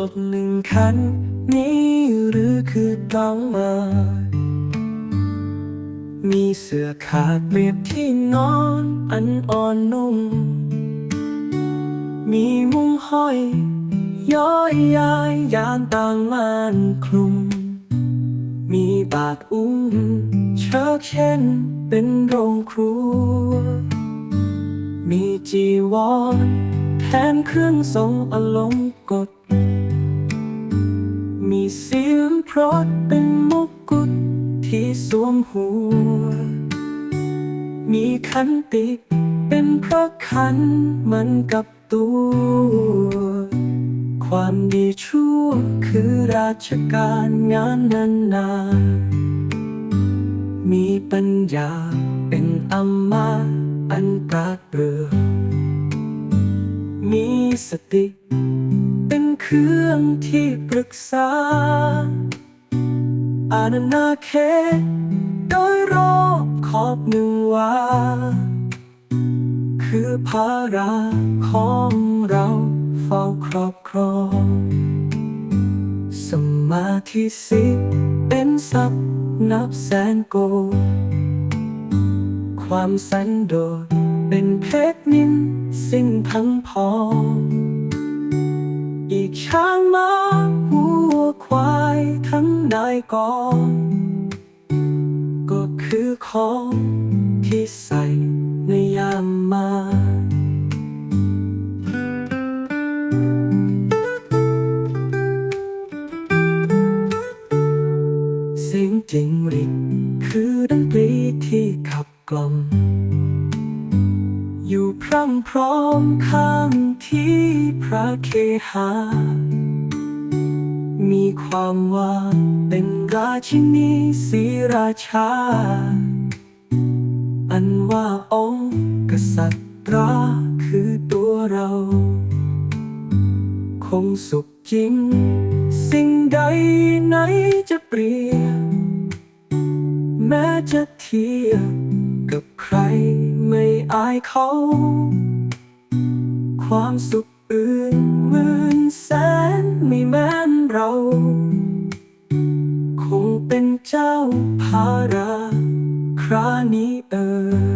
ฉัน นี้หรือคือต้องมา มีเสื้อขาดเปรียบที่นอนอันอ่อนนุ่ม มีมุ้งห้อย ย้อยยายยานต่างม่านคลุม มีบาดอุ้มเชิกเช่นเป็นโรงครัว มีจีวรแทนเครื่องทรงอารมณ์กด มีเสียงเพราะเป็นมงกุฎที่สวมหัว มีขันติเป็นพระขันมันกับตัว ความดีชั่วคือราชการงานนันนามีปัญญาเป็นอำมาตย์อันปราดเปรือมีสติ เครื่องที่ปรึกษา อาณาเขตโดยรอบขอบหนึ่งว่าคือภาระของเราเฝ้าครอบครอง สมาธิสิเป็นทรัพย์นับแสนโก ความสันโดษเป็นเพชรนินสิ้นทั้งพอง ช้างม้าวัวควายทั้งนายกองก็คือของที่ใส่ในยามมาเสียงจริงริกคือดนตรีที่ขับกล่อม อยู่พรั่งพร้อมข้างที่พระเคหา มีความว่าเป็นราชินีศรีราชา อันว่าองค์กษัตราคือตัวเรา คงสุขจริง สิ่งใดไหนจะเปรียบแม้จะเทียบ กับใครไม่อายเขา ความสุขอื่นหมื่นแสนไม่แม้นเรา คงเป็นเจ้าภาระครานี้เออ